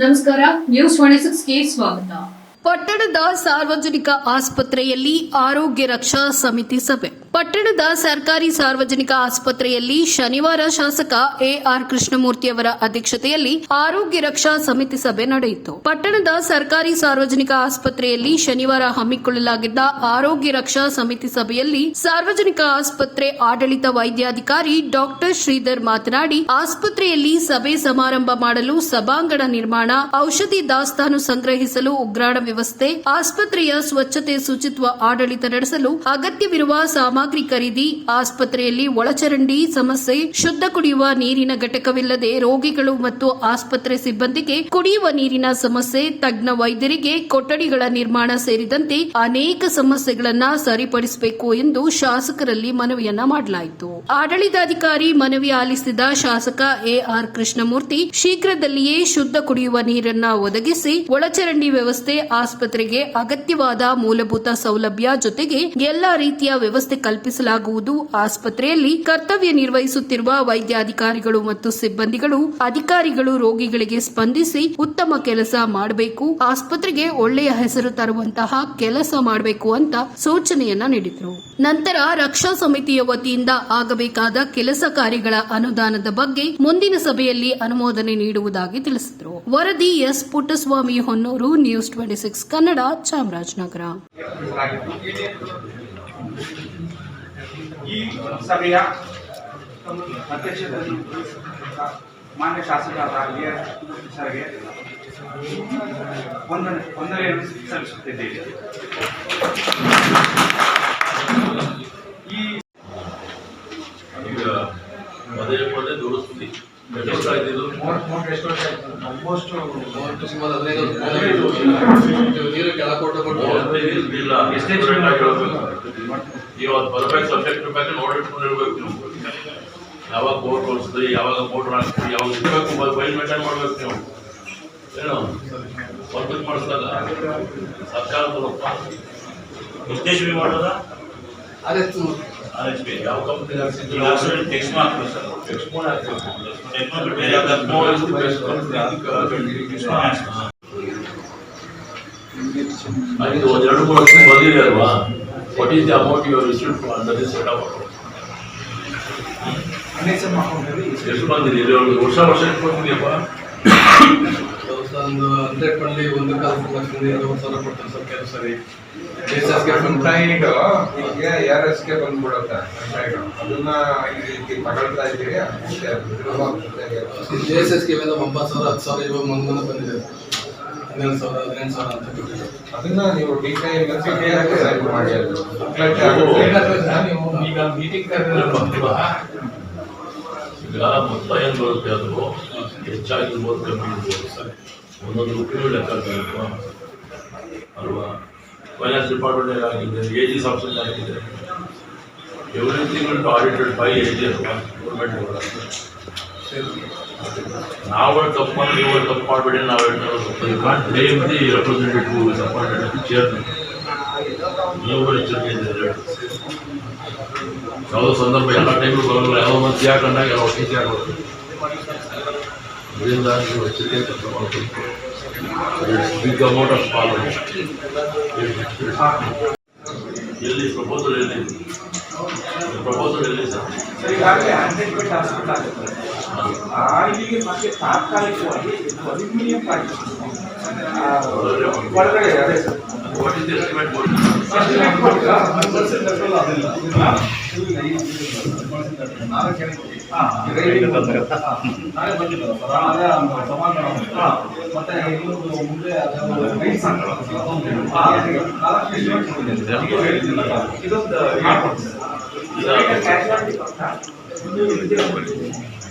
ನಮಸ್ಕಾರ news twenty ಸಿಕ್ಸ್ಗೆ ಸ್ವಾಗತ. ಪಟ್ಟಣದ ಸಾರ್ವಜನಿಕ ಆಸ್ಪತ್ರೆಯಲ್ಲಿ ಆರೋಗ್ಯ ರಕ್ಷಾ ಸಮಿತಿ ಸಭೆ. ಪಟ್ಟಣದ ಸರ್ಕಾರಿ ಸಾರ್ವಜನಿಕ ಆಸ್ಪತ್ರೆಯಲ್ಲಿ ಶನಿವಾರ ಶಾಸಕ ಎಆರ್ ಕೃಷ್ಣಮೂರ್ತಿಯವರ ಅಧ್ಯಕ್ಷತೆಯಲ್ಲಿ ಆರೋಗ್ಯ ರಕ್ಷಾ ಸಮಿತಿ ಸಭೆ ನಡೆಯಿತು. ಪಟ್ಟಣದ ಸರ್ಕಾರಿ ಸಾರ್ವಜನಿಕ ಆಸ್ಪತ್ರೆಯಲ್ಲಿ ಶನಿವಾರ ಹಮ್ಮಿಕೊಳ್ಳಲಾಗಿದ್ದ ಆರೋಗ್ಯ ರಕ್ಷಾ ಸಮಿತಿ ಸಭೆಯಲ್ಲಿ ಸಾರ್ವಜನಿಕ ಆಸ್ಪತ್ರೆ ಆಡಳಿತ ವೈದ್ಯಾಧಿಕಾರಿ ಡಾಕ್ಟರ್ ಶ್ರೀಧರ್ ಮಾತನಾಡಿ, ಆಸ್ಪತ್ರೆಯಲ್ಲಿ ಸಭೆ ಸಮಾರಂಭ ಮಾಡಲು ಸಭಾಂಗಣ ನಿರ್ಮಾಣ, ಔಷಧಿ ದಾಸ್ತಾನು ಸಂಗ್ರಹಿಸಲು ಉಗ್ರಾಣ ವ್ಯವಸ್ಥೆ, ಆಸ್ಪತ್ರೆಯ ಸ್ವಚ್ಛತೆ ಶುಚಿತ್ವ ಆಡಳಿತ ನಡೆಸಲು ಅಗತ್ಯವಿರುವ ಸಾಮಗ್ರಿ ಖರೀದಿ, ಆಸ್ಪತ್ರೆಯಲ್ಲಿ ಒಳಚರಂಡಿ ಸಮಸ್ಯೆ, ಶುದ್ಧ ಕುಡಿಯುವ ನೀರಿನ ಘಟಕವಿಲ್ಲದೆ ರೋಗಿಗಳು ಮತ್ತು ಆಸ್ಪತ್ರೆ ಸಿಬ್ಬಂದಿಗೆ ಕುಡಿಯುವ ನೀರಿನ ಸಮಸ್ಯೆ, ತಜ್ಞ ವೈದ್ಯರಿಗೆ ಕೊಠಡಿಗಳ ನಿರ್ಮಾಣ ಸೇರಿದಂತೆ ಅನೇಕ ಸಮಸ್ಯೆಗಳನ್ನ ಸರಿಪಡಿಸಬೇಕು ಎಂದು ಶಾಸಕರಲ್ಲಿ ಮನವಿಯನ್ನ ಮಾಡಲಾಯಿತು. ಆಡಳಿತಾಧಿಕಾರಿ ಮನವಿ ಆಲಿಸಿದ ಶಾಸಕ ಎಆರ್ ಕೃಷ್ಣಮೂರ್ತಿ ಶೀಘ್ರದಲ್ಲಿಯೇ ಶುದ್ಧ ಕುಡಿಯುವ ನೀರನ್ನ ಒದಗಿಸಿ ಒಳಚರಂಡಿ ವ್ಯವಸ್ಥೆ ಆಸ್ಪತ್ರೆಗೆ ಅಗತ್ಯವಾದ ಮೂಲಭೂತ ಸೌಲಭ್ಯ ಜೊತೆಗೆ ಎಲ್ಲಾ ರೀತಿಯ ವ್ಯವಸ್ಥೆ ಕಲ್ಪಿಸಲಾಗುವುದು. ಆಸ್ಪತ್ರೆಯಲ್ಲಿ ಕರ್ತವ್ಯ ನಿರ್ವಹಿಸುತ್ತಿರುವ ವೈದ್ಯಾಧಿಕಾರಿಗಳು ಮತ್ತು ಸಿಬ್ಬಂದಿಗಳು ಅಧಿಕಾರಿಗಳು ರೋಗಿಗಳಿಗೆ ಸ್ಪಂದಿಸಿ ಉತ್ತಮ ಕೆಲಸ ಮಾಡಬೇಕು. ಆಸ್ಪತ್ರೆಗೆ ಒಳ್ಳೆಯ ಹೆಸರು ತರುವಂತಹ ಕೆಲಸ ಮಾಡಬೇಕು ಅಂತ ಸೂಚನೆಯನ್ನ ನೀಡಿದರು. ನಂತರ ರಕ್ಷಾ ಸಮಿತಿಯ ವತಿಯಿಂದ ಆಗಬೇಕಾದ ಕೆಲಸ ಕಾರ್ಯಗಳ ಅನುದಾನದ ಬಗ್ಗೆ ಮುಂದಿನ ಸಭೆಯಲ್ಲಿ ಅನುಮೋದನೆ ನೀಡುವುದಾಗಿ ತಿಳಿಸಿದರು. ವರದಿ S Puttaswamy Honnur, news twenty six Kannada, Chamarajanagar. ಈ ಸಭೆಯ ಅಧ್ಯಕ್ಷತೆಯನ್ನು ಮಾನ್ಯ ಶಾಸಕರಾದ ಸರ್ಗೆ ವಂದನೆ ವಂದನೆಯನ್ನು ಸಲ್ಲಿಸುತ್ತಿದ್ದೇವೆ. ಈ ಈಗ ಪದೇ ಪದೇ ಹದಿನೈದು ನೀರು ಕೆಳಕೊಟ್ಟು ಕೊಟ್ಟು ಇಲ್ಲ ಎಷ್ಟೇ ಇವತ್ತು ಬರಬೇಕು ಸಬ್ಜೆಕ್ಟ್ ಬೇಕಾದ್ರೆ ನೋಡಿಟ್ಕೊಂಡು ಇರಬೇಕು ನೀವು. ಯಾವಾಗ ಬೋರ್ಡ್ ಕೊಡಿಸಿದ್ರಿ ಯಾವಾಗ ಬೋರ್ಡ್ ಹಾಕ್ತೀರಿ ಯಾವಾಗ ಇರಬೇಕು ಮೊಬೈಲ್ ಮೇಂಟೈನ್ ಮಾಡಬೇಕು ನೀವು. ಏನು? ವರ್ಕ್ ಮಾಡಿಸಿದಾಗ ಸರ್ಕಾರ ತಗೊಳಪ್ಪ ಉದ್ದೇಶವಿ ಮಾಡೋದಾ ಅದೇ ಆರ್ ಎಚ್ ಪಿ ಯಾವ ಕಂಪ್ನಿ ಹಾಕ್ಸಿದ್ರು? ಟೆಕ್ಸ್ಟ್ ಮಾಡ್ತೀವಿ ಸರ್. ಅದು ಒಂದು ಎರಡು ಮೂರು ವರ್ಷ ಬಂದಿದೆ ಅಲ್ವಾ? What is the amount your receive under this set up ಎಷ್ಟು ಬಂದಿದೆ ವರ್ಷ ವರ್ಷ ಎಷ್ಟು ಬಂದಿದೆಯಪ್ಪ ಒಂದು ಹಂಡ್ರೆಡ್ ಪಲ್ಲಿ ಒಂದು ಕಾಲು ಲಕ್ಷದಿಂದ ಎರಡು ಸಾವಿರ ಕೊಡ್ತಾರೆ ಸರ್ ಕೆಲವು ಸರಿ ಕಂಪ್ಲೈಂಟ್ ಈಗ ಆರ್ ಎಸ್ಗೆ ಬಂದ್ಬಿಡುತ್ತೆ ಅದನ್ನ ತಗೊಳ್ತಾ ಜೊತೆಗೆ ಜೆ ಎಸ್ ಎಸ್ ಕೆ ಮೇಲೆ ಒಂಬತ್ತು ಸಾವಿರ ಹತ್ತು ಸಾವಿರ ಇವಾಗ ಮುಂದೆ ಬಂದಿದೆ ಹದಿನೇಳು ಸಾವಿರ ಹದಿನೆಂಟು ಸಾವಿರ ಅಂತ ಅದನ್ನ ನೀವು ಈಗ ಮೀಟಿಂಗ್ ಮಾಡಿ ಅದು ಈಗ ಮೊತ್ತ ಏನು ಬರುತ್ತೆ ಅದು? ಹೆಚ್ಚಾಗಿರ್ಬೋದು ಕಮ್ಮಿ ಇರ್ಬೋದು ಸರ್. ಒಂದೊಂದು ರೂಪಾಯಿ ಲೆಕ್ಕ ಬೇಕು ಅಲ್ವಾ ಫೈನಾನ್ಸ್ ಡಿಪಾರ್ಟ್ಮೆಂಟ್ ಆಗಿದೆ? ಎ ಜಿ ಆಪ್ಷನ್ ಆಗಿದೆ? Everything to audited by A G ಅಲ್ವಾ? ಗೌರ್ಮೆಂಟ್ ನಾವು ತಪ್ಪು ಮಾಡಿ ನೀವು ತಪ್ಪು ಮಾಡಬೇಡಿ ನಾವು ಹೇಳ್ತಾ can't name the representative is appointed chairman ನೀವು ಎಚ್ಚರಿಕೆ ಇದ್ದೀರಿ ಯಾವುದೋ ಸಂದರ್ಭ ಎಲ್ಲ ಟೈಮು ಬರೋಲ್ಲ ಯಾವುದೋ ಮಂತ್ರಿ ಹಾಕೊಂಡಾಗ ಯಾವ ಟಿ ಸಿ ಹಾಕೋದು ಇದರಿಂದ ನೀವು ಎಚ್ಚರಿಕೆ ತಗೊಳ್ಬೇಕು ಬಿಗ್ ಅಮೌಂಟ್ ಆಫ್ ಪಾಲ್ ಎಲ್ಲಿ ಪ್ರಪೋಸಲ್ ಎಲ್ಲಿ ಪ್ರಪೋಸಲ್ ಎಲ್ಲಿ ಸರ್ ಈಗಾಗಲೇ ಹಂಡ್ರೆಡ್ ಬೆಡ್ ಹಾಸ್ಪಿಟಲ್ ಆಗುತ್ತೆ ಆ ಇಲ್ಲಿಗೆ ಮತ್ತೆ ತಾತ್ಕಾಲಿಕವಾಗಿ ಅಲ್ಯೂಮಿನಿಯಂ ಪ್ಲಾಂಟ್ ಒಳಗಡೆ ಅದೇ. ಮತ್ತೆ ಮುಂದೆ ಇದೊಂದು